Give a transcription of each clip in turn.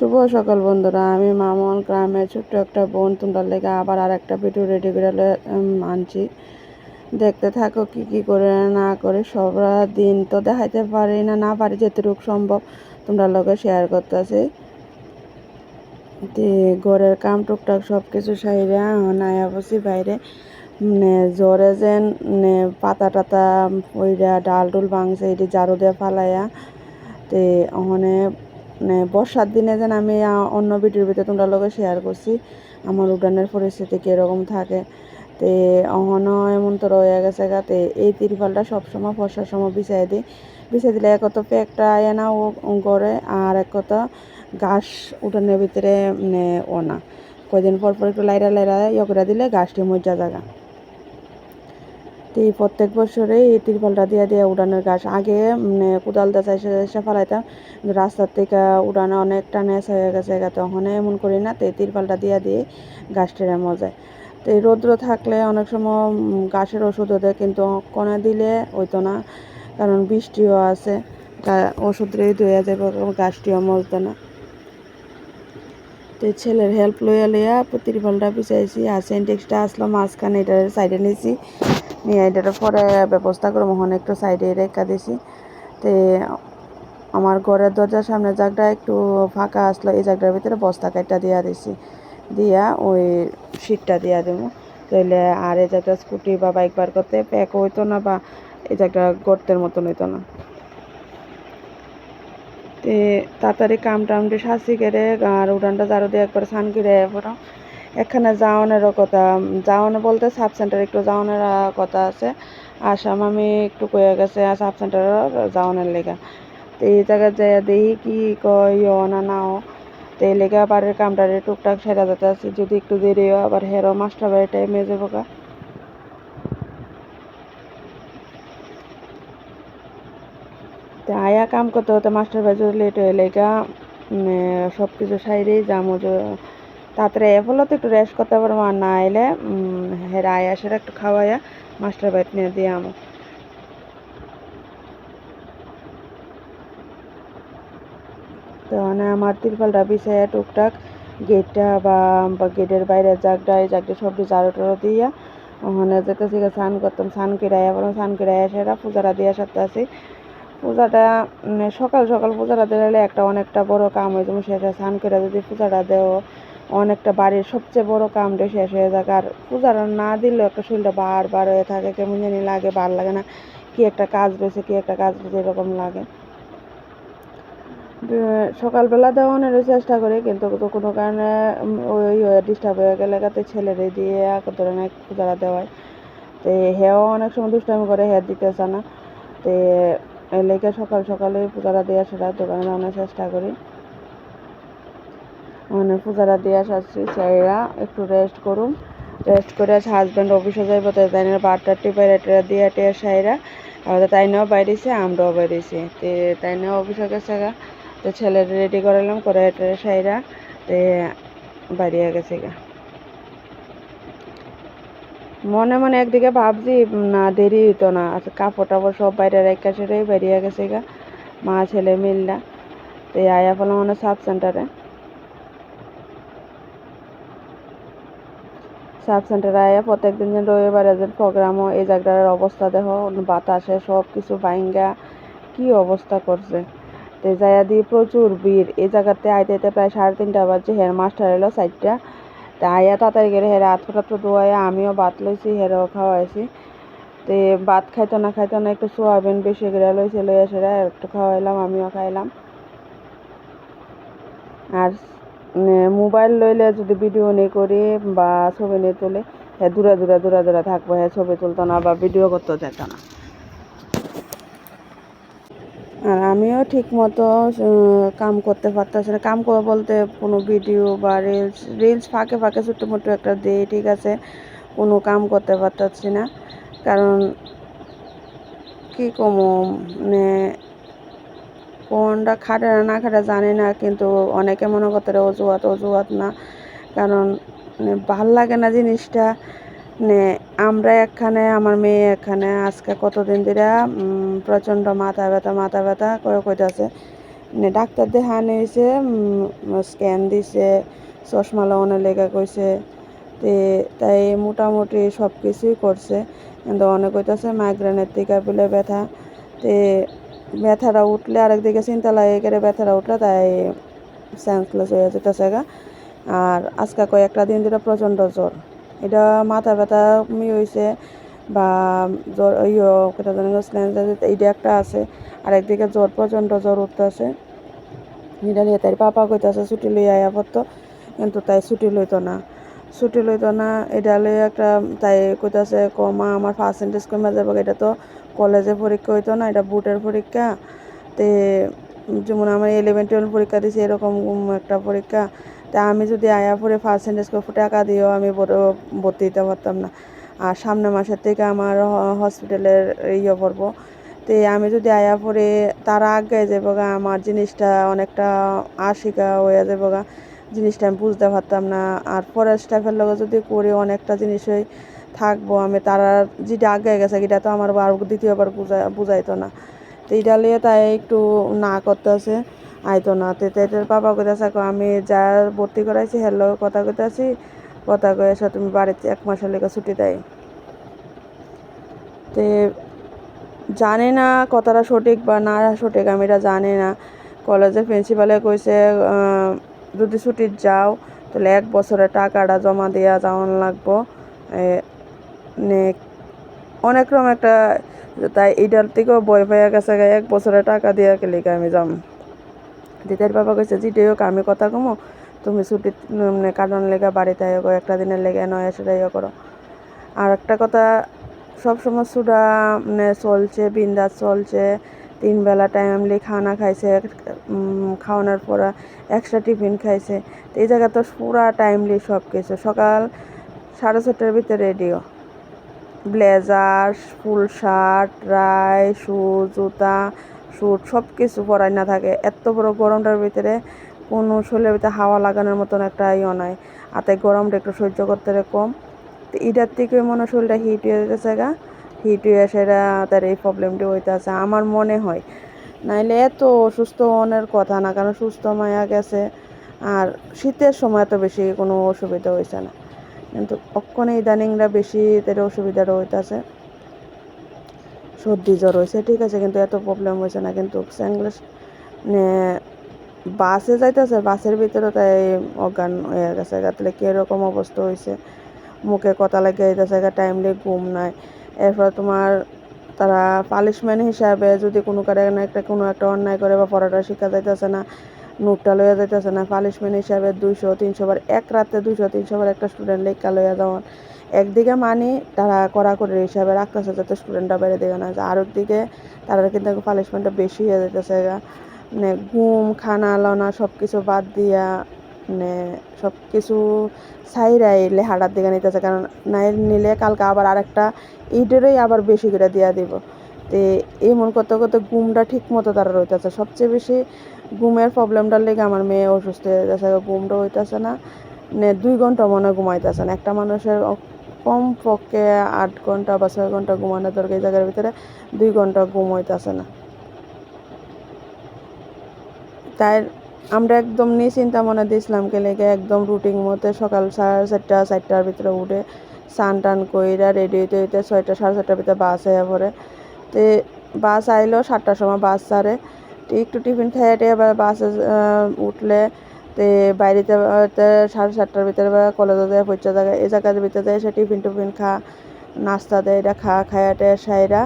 শুভ সকাল বন্ধুরা, আমি মামন গ্রামের ছোট্ট একটা বোন, তোমরা লেগে আবার আর একটা ভিডিও রেডি করে আনছি। দেখতে থাকো কি কি করে না করে সব দিন তো দেখাইতে পারি না না পারি যেটুকু সম্ভব, তোমরা লগে শেয়ার করতেছি। ঘরের কাম টুকটাক সব কিছু সাইরে নায়া বসি বাইরে জ্বরে যেন পাতা টাতা ওইরা ডাল ডুল ভাঙছে এটি ঝাড়ু দিয়ে ফালাইয়া, তে ওখানে বর্ষার দিনে যেন আমি অন্য ভিডিওর ভিতরে তোমরা লগে শেয়ার করছি, আমার উডানের পরিস্থিতি কীরকম থাকে। তে অহনও এমন তো রয়ে গেছে গা, তে এই তিরপালটা সবসময় বর্ষার সময় বিছাই দিই। বিছাই দিলে এক কত প্যাকটা আয় না ও করে আর এক কত ঘাস উঠানের ভিতরে মানে ও না। কয়দিন পর পর একটু লাইরা লাইরা ইয়ে করে দিলে গাছটি মজা জায়গা তো এই প্রত্যেক বছরেই এই তিরপালটা দিয়ে দিয়ে উড়ানের গাছ। আগে কোদাল দিয়ে চাইছে চাইছে ফেলাইতাম রাস্তার থেকে উড়ানো অনেকটা নেস হয়ে গেছে তখন এমন করি না, তো এই তিরপালটা দিয়ে দিয়ে গাছটির মজায় তো এই রৌদ্র থাকলে অনেক সময় গাছের ওষুধও দেয়, কিন্তু কোনে দিলে হইতো না, কারণ বৃষ্টিও আছে গা- ওষুধ রেই ধুয়ে যাবে গাছটিও মজতো না। তো ছেলের হেল্প লইয়া লইয়া তিরপালটা বিছাইছি আর সেন্টেক্সটা আসলো মাঝখানে, এটার সাইডে নিয়েছি নিয়ে এটার পরে ব্যবস্থা করে মহন একটু সাইডে রেখা দিছি। তে আমার ঘরের দরজার সামনে জায়গাটা একটু ফাঁকা আসলো, এই জায়গাটার ভিতরে বস্তা কাটটা দিয়া দিছি। দিয়া ওই শীটটা দিয়া দেবো। তাইলে আর এই জায়গাটা স্কুটি বা বাইক বার করতে প্যাক হইতো না বা এই জায়গাটা গর্তের মতন হইতো না। তে তাড়াতাড়ি কাম টাম দিয়ে সাসি কেড়ে আর উড়ানটা ঝাড়ু দিয়ে একবার স্নান করে পড়ো এখানে যাওয়ানেরও কথা, যাওয়ানে বলতে সাব সেন্টার একটু যাওয়ানের কথা আছে। আসাম আমি একটু কয়ে গেছে সাব সেন্টার লেগা। তো এই জায়গায় যাই দেখি কি কয় না নাও। তো এই লেগে আবার কামটারে টুকটাক সেরা যেতে আছে, যদি একটু দেরি হয় আবার হেরো মাস্টার বাড়ি টাইমে যাব গা। আয়া কাম করতে করতে মাস্টার বাড়ি লেট হয়ে লেগা সব কিছু সাইডেই যাব তাড়াতাড়ি এ ফলে তো একটু রেস্ট করতে পারব, আর না এলে হেরা আয়া সেরা একটু খাওয়াইয়া মাস্টার বাড়ি নিয়ে দিয়ে আমো। তো মানে আমার তিরপালটা বিছাইয়া টুকটাক গেটটা বা গেটের বাইরে জাগটা এই জাগটা সব জারো টারো দিয়া ওখানে যেতে গিয়ে স্নান করতাম, স্নান আয়া বললাম স্নান আয়া সেরা পূজাটা দিয়ে সারতে আসি পূজাটা সকাল সকাল পূজাটা দিলে একটা অনেকটা বড় কাম হয়ে যাবে, শেষে স্নান করে যদি পূজাটা দেও অনেকটা বাড়ির সবচেয়ে বড় কামটা শেষ হয়ে যাবে আর পূজাটা না দিলেও একটা শরীরটা বার বার হয়ে থাকে, কেমন জানি লাগে, ভালো লাগে না। কি একটা কাজ রয়েছে, কি একটা কাজ রয়েছে, এরকম লাগে। সকালবেলা দেওয়ানোর চেষ্টা করি, কিন্তু কোনো কারণে ওই ডিস্টার্ব হয়ে গেলে কাতে ছেলেরে দিয়ে কত ধরনের পূজারা দেওয়ায়। তো হেও অনেক সময় দুষ্টামি করে হে দিতেছে না। তো এই লেগে সকাল সকালে পূজারা দিয়ে সেটা দোকানে দেওয়ানোর চেষ্টা করি। মানে পূজারা দিয়ে আসছি সেইরা একটু রেস্ট করুন। রেস্ট করে হাজব্যান্ড অফিসে যাইব তো তাই বারটা টিপে রেটে দিয়ে টিয়ে সাইরা, আমাদের তাই নাও বাইরেছে আমরাও বাইরেছি তো তাই নেও অফিসে গেছে গা, তো ছেলে রেডি করালাম করে এটা সাইরা, তে বাড়িয়ে গেছে গা। মনে মনে একদিকে ভাবছি না, দেরি হইতো না কাপড় টাপড় সব বাইরে রেখে সেটাই বেরিয়ে গেছে গা, মা, ছেলে মিললা। তো আয়া ফেলাম মানে সাব সেন্টারে সাব সেন্টারে আয়া প্রত্যেকদিন যেন রবিবারে যে প্রোগ্রামও এই জায়গাটার অবস্থা দেখো বাতাসে সব কিছু ভাঙ্গা কি অবস্থা করছে? তো যাইয়া দিয়ে প্রচুর ভিড়। এই জায়গাতে আইতে আইতে প্রায় সাড়ে তিনটা বাজছে, হের মাস্টার এলো সাইডটা তা আয়া তাড়াতাড়ি গেলে হেরে হাত ফোটা ধোয়াইয়া আমিও ভাত লইছি, হেরেও খাওয়াইছি। তো ভাত খাইতো না খাইতো না একটু সোয়াবিন বেশি করে লইছে, লইয়া সেরা একটু খাওয়াইলাম, আমিও খাইলাম। আর মোবাইল লইলে যদি ভিডিও নি করি বা ছবি নিয়ে তুলে হ্যাঁ দূরে দূরে দূরে দূরে থাকব হ্যাঁ ছবি তুলতো না বা ভিডিও করতেও যেত না। আর আমিও ঠিক মতো কাম করতে পারতেছি না। কাম করে বলতে কোনো ভিডিও বা রিলস রিলস ফাঁকে ফাঁকে ছোট্ট মোটো একটা দিই, ঠিক আছে? কোনো কাম করতে পারতেছি না। কারণ কি কমো মানে কোনটা খাটে না না খাটে জানি না, কিন্তু অনেকে মনে করতে অজুহাত অজুহাত না। কারণ মানে ভালো লাগে না জিনিসটা। মানে আমরা এখানে আমার মেয়ে এখানে আজকে কতদিন ধরে প্রচণ্ড মাথা ব্যথা মাথা ব্যথা করে কইতাছে। ডাক্তার দেখানো হয়েছে স্ক্যান দিছে, চশমা লাগানোর লেগে কইছে। তে, তাই মোটামুটি সব কিছুই করছে। কিন্তু অনেক হইতেছে মাইগ্রেনের থেকে বলে ব্যথা। তে ব্যথাটা উঠলে আরেকদিকে চিন্তা লাগে করে ব্যথাটা উঠলে তাই সেন্সলেস হয়ে যেতেছে গা। আর আজকে কয়েকটা দিন ধরে প্রচণ্ড জ্বর। এটা মাথা ব্যথা কমি হয়েছে বা জ্বর ইয়ে কোথা জানি এইটা একটা আছে। আর একদিকে জ্বর, প্রচণ্ড জ্বর উঠতেছে। এটা নিয়ে তাই পাপা কইতাছে ছুটি লই আয়া পড়তো, কিন্তু তাই ছুটি লইতো না। ছুটি লইতো না, এটা লই একটা তাই কইতাছে, কমা, আমার পার্সেন্টেজ কমে যাবে এটা তো কলেজে পরীক্ষা হইতো না, এটা বুটের পরীক্ষা। তে যেমন আমার ইলেভেন টুয়েলভ পরীক্ষা দিছি, এরকম একটা পরীক্ষা। তা আমি যদি আয়া পরে পার্সেন্টেজ টাকা দিয়েও আমি ভর্তি দিতে পারতাম না। আর সামনে মাসের থেকে আমার হসপিটালের ইয়ে পড়ব। তো আমি যদি আয়া পরে তারা আগে যাব আমার জিনিসটা অনেকটা আশিকা হয়ে যাব জিনিসটা আমি বুঝতে পারতাম না। আর পরের স্টাফের লগে যদি করি, অনেকটা জিনিসই থাকব আমি। তারা যেটা আগে গেছে এটা তো আমার আর দ্বিতীয়বার বুঝা, বুঝাইতো না। তো এটা লিয়ে তাই একটু না করতেছে আইতো না। তো এটার বাবা কইতেছে আমি যা ভর্তি করাইছি হ্যালো কথা কইতাছি। কথা কয়ে এসে, তুমি বাড়িতে এক মাসের লেগে ছুটি দেয়। তে জানি না কথাটা সঠিক বা না সঠিক, আমি এটা জানি না। কলেজের প্রিন্সিপালে কইছে যদি ছুটির যাও, তাহলে এক বছরে টাকাটা জমা দেওয়া যাওয়ান লাগবো। অনেক রকম একটা, তাই এটার থেকেও বই পাইয়া গেছে এক বছরে টাকা দিয়া গেলে আমি যাম। দিদার বাবা কইছে যেটাই হোক, আমি কথা কমো। তুমি ছুটি মানে কাটানোর লেগে বাড়িতে আয়ো একটা দিনের লেগে নয় সেটা ইয়ে করো। আর একটা কথা, সবসময় সুডা মানে চলছে, বিন্দাস চলছে। তিন বেলা টাইমলি খানা খাইছে খাওয়ানোর পর এক্সট্রা টিফিন খাইছে। তো এই জায়গা তো পুরা টাইমলি সব কিছু সকাল সাড়ে ছটার ভিতরে রেডিও ব্লেজার ফুল শার্ট রাই শু জুতা স্যুট সব কিছু পরাই না থাকে। এত বড় গরমটার ভিতরে কোনো শরীরের ভিতরে হাওয়া লাগানোর মতন একটা ইয়ে নাই। আর তাই গরমটা একটু সহ্য করতে কম। তো এটার থেকে মনে শরীরটা হিট হয়ে যেতেছে গা। হিট হয়ে সেটা তার এই প্রবলেমটি হইতেছে, আমার মনে হয়। নাইলে এত অসুস্থ মনের কথা না, কারণ সুস্থ মায়া গেছে আর শীতের সময় তো বেশি কোনো অসুবিধা হয়েছে না। কিন্তু অক্ষণে ইদানিংরা বেশি তাদের অসুবিধাটা হইতেছে। সর্দি জ্বর হয়েছে ঠিক আছে, কিন্তু এত প্রবলেম হয়েছে না। কিন্তু স্যাংলাস বাসে যাইতেছে, বাসের ভিতরে তাই অজ্ঞান হয়ে গেছে। তাহলে কীরকম অবস্থা হয়েছে মুখে কথা লাগে যাইতেছে টাইমলি ঘুম নাই। এরপর তোমার তারা পালিশমেন্ট হিসাবে যদি কোনো কারণে একটা, কোনো একটা অন্যায় করে বা পড়াটা শিক্ষা যাইতেছে না, নোটটা লইয়া যাইতেছে না পালিশমেন্ট হিসাবে দুইশো, তিনশো বার, এক রাতে দুইশো, তিনশো বার একটা স্টুডেন্ট লেখা লইয়া যাওয়ান একদিকে মানি তারা কড়াকড়ি হিসাবে রাখতেছে যাতে স্টুডেন্টরা বেড়ে দিকে না আর একদিকে তারা কিন্তু পালিশমেন্টটা বেশি হয়ে যেতেছে মানে ঘুম খানা লনা সব কিছু বাদ দিয়া মানে সব কিছু সাইরাই লেহাটার দিকে নিতেছে কারণ নাই নিলে কালকে আবার আরেকটা ইটেরই আবার বেশি করে দিয়া দিব। তে এমন করতে করতে ঘুমটা ঠিক মতো তারা রইতেছে সবচেয়ে বেশি ঘুমের প্রবলেমটার লেগে আমার মেয়ে অসুস্থ হয়ে যাচ্ছে। ঘুমটা হইতেছে না মানে দুই ঘণ্টা মনে ঘুমাইতেছে না। একটা মানুষের কম পক্ষে আট ঘণ্টা বা ছয় ঘণ্টা ঘুমানো দরকার এই জায়গার ভিতরে দুই ঘণ্টা ঘুম হইতেছে না। তাই আমরা একদম নিশ্চিন্তা মনে দিয়েছিলাম লেগে একদম রুটিন মতে সকাল সাড়ে চারটা, চারটার ভিতরে উঠে স্নান টান কইরা রেডি হইতে হইতে ছয়টা, সাড়ে ছয়টার ভিতরে বাস আয়া পরে তো বাস আইলো সাতটার সময় বাস ছাড়ে। তো একটু টিফিন খাইয়ে টিয়ে বাসে উঠলে তে বাইরেতে সাড়ে সাতটার ভিতরে বা কলেজে যায় পৌঁছা জায়গায় এই জায়গার ভিতরে যায় সে টিফিন টুফিন খা, নাস্তা দেয় এটা খা খায়াটে সাইরা,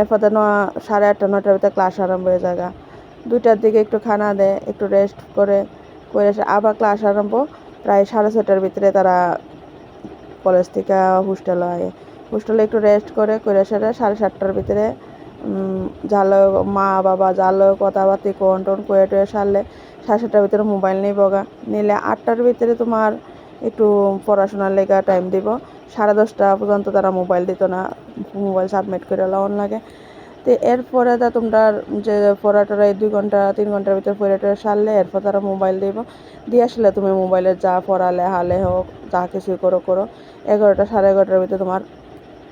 এরপর সাড়ে আটটা নটার ভিতরে ক্লাস আরম্ভ হয়ে জায়গা দুইটার দিকে একটু খানা দেয়, একটু রেস্ট করে করে আবার ক্লাস আরম্ভ, প্রায় সাড়ে ছটার ভিতরে তারা কলেজ থেকে হোস্টেল হয় হোস্টেলে একটু রেস্ট করে করে সেটা সাড়ে সাতটার ভিতরে জাল মা, বাবা জাল কথাবার্তি কোন টোন কয়ে টয়ে সারলে সাড়ে সাতটার ভিতরে মোবাইল নেই বগা। নিলে আটটার ভিতরে তোমার একটু পড়াশোনার লেগা টাইম দিব। সাড়ে দশটা পর্যন্ত তারা মোবাইল দিত না মোবাইল সাবমিট করে লওয়ার লাগে। তো এরপরে তা তোমরা যে পড়াটা এই দুই ঘণ্টা, তিন ঘণ্টার ভিতরে পড়াটা সারলে এরপর তারা মোবাইল দিব। দিয়ে আসলে তুমি মোবাইলে যা পড়ালে, হালে হোক, যা কিছুই করো করো, এগারোটা সাড়ে এগারোটার ভিতরে তোমার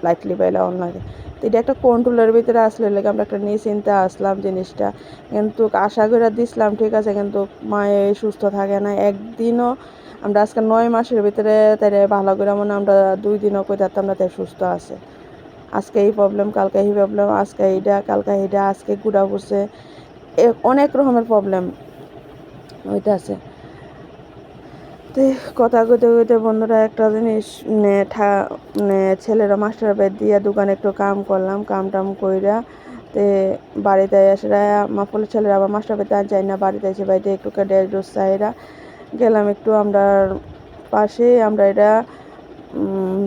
লাইটলি পাইলে অন লাগে তো এটা একটা কন্ট্রোলের ভিতরে আসলে লেগে আমরা একটা নিশ্চিন্তে আসলাম জিনিসটা। কিন্তু আশা করে দিছিলাম, ঠিক আছে, কিন্তু মায়ে সুস্থ থাকে না একদিনও আমরা আজকে নয় মাসের ভিতরে তাই ভালো করে মানে আমরা দুই দিনও কই থাকতাম না তাই সুস্থ আছে। আজকে এই প্রবলেম কালকে এই প্রবলেম আজকে এইটা কালকে এইটা আজকে গুড়া পড়ছে। অনেক রকমের প্রবলেম ওইটা আছে। তো, কথা কইতে কইতে বন্ধুরা, একটা জিনিস মানে ছেলেরা মাস্টার বেদ দিয়ে দোকানে একটু কাম করলাম কাম টাম কইরা, তে, বাড়িতে এসে মাফলের ছেলেরা আবার মাস্টার বেদ যাই না, বাড়িতে এসে বাড়িতে একটু ড্রেস ড্রেস চাইরা গেলাম একটু আমরা পাশে, আমরা এটা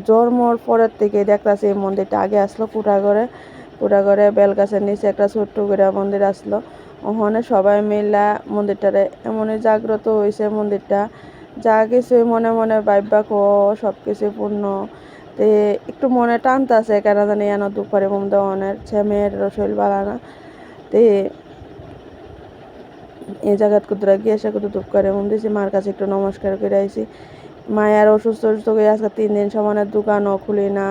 জন্মর পরের থেকে দেখতাছি এই মন্দিরটা আগে আসলো কুটাগড়ে কুটাগড়ে বেলগাছের নিচে একটা ছোট্ট করে মন্দির আসলো। ওখানে সবাই মিলা মন্দিরটারে এমনই জাগ্রত হয়েছে মন্দিরটা। যা কিছু মনে মনে ভাববা কো সব কিছু পূর্ণ। তে একটু মনে টানতাছে কেন জানি এন দুপুরে মম দেওয়ানের ছেমের রসইল বালানা তে এই জায়গাত কুদরা গিয়ে এসে কুদু দুঃখ করে। মন দিয়েছি মার কাছে একটু নমস্কার করে আইছি। মায়ের অসুস্থ অসুস্থ হয়ে আজকে তিন দিন সমানের দোকানও খুলি না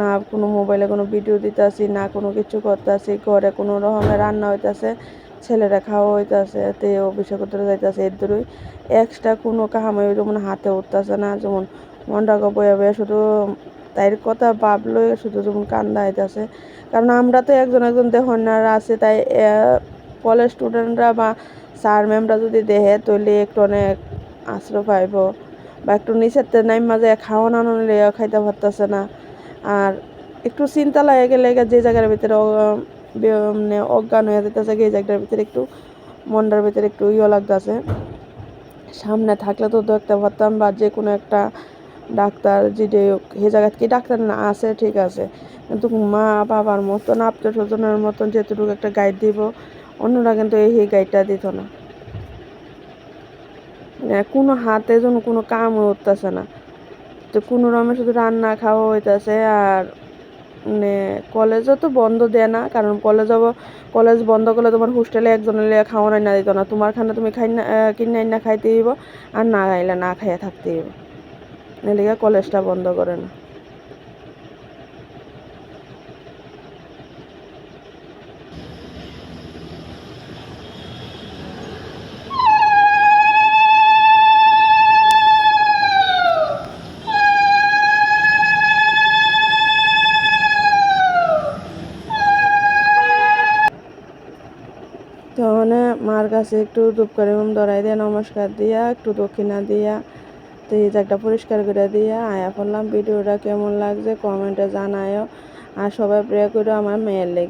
না কোনো মোবাইলে কোনো ভিডিও দিতেছি, না কোনো কিছু করতেছি, ঘরে কোনো রকমের রান্না হইতাছে, ছেলেরা খাওয়া হইতাছে, তে অফিসে করতে যাইতাছে, এর দূরই এক্সট্রা কোনো কাহামে যেমন হাতে উঠতেছে না, যেমন মনটাকে বয়ে বয়ে শুধু তাইর কথা ভাবলো শুধু যেমন কান্দা হইতাছে। কারণ আমরা তো একজন একজন দেহনার আছে, তাই কলেজ স্টুডেন্টরা বা স্যার ম্যামরা যদি দেহে তৈলে একটু অনেক আশ্রয় পাইব। বা একটু নিচের নাই মাঝে খাওয়া নানো লেগে খাইতে পারতেছে না। আর একটু চিন্তা লাগে গেলে যে জায়গার ভিতরে মানে অজ্ঞান হয়ে যেতেছে এই জায়গাটার ভিতরে একটু মনটার ভিতরে একটু ইয়ে লাগতেছে। সামনে থাকলে তো দেখতে পারতাম বা যে কোনো একটা ডাক্তার যেটি সে জায়গায় কি ডাক্তার না আছে, ঠিক আছে। কিন্তু মা বাবার মতন, আত্মীয় স্বজনের মতন যেটুকু একটা গাইড দিব, অন্যরা কিন্তু এই গাইডটা দিত না। কোনো হাতে যেন কোনো কাম হতেছে না। তো কোনো রমে শুধু রান্না খাওয়া হইতেছে আর মানে কলেজও তো বন্ধ দেয় না কারণ কলেজ কলেজ বন্ধ করলে তোমার হোস্টেলে একজনের লিয়ে খাওয়া না দিত না। তোমার খানা তুমি খাই না আহ, কিনে না খাইতে দিব আর না খাইলে না খাইয়া থাকতে দিব এলিগে কলেজটা বন্ধ করে না তো মানে মার কাছে একটু ধূপ করে দড়াই দিয়ে, নমস্কার দিয়া, একটু দক্ষিণা দিয়া, তো এই জায়গাটা পরিষ্কার করে দিয়া আয়া করলাম। ভিডিওটা কেমন লাগছে? কমেন্টে জানায়ও। আর সবাই প্রে করে আমার মেয়ের লেগে।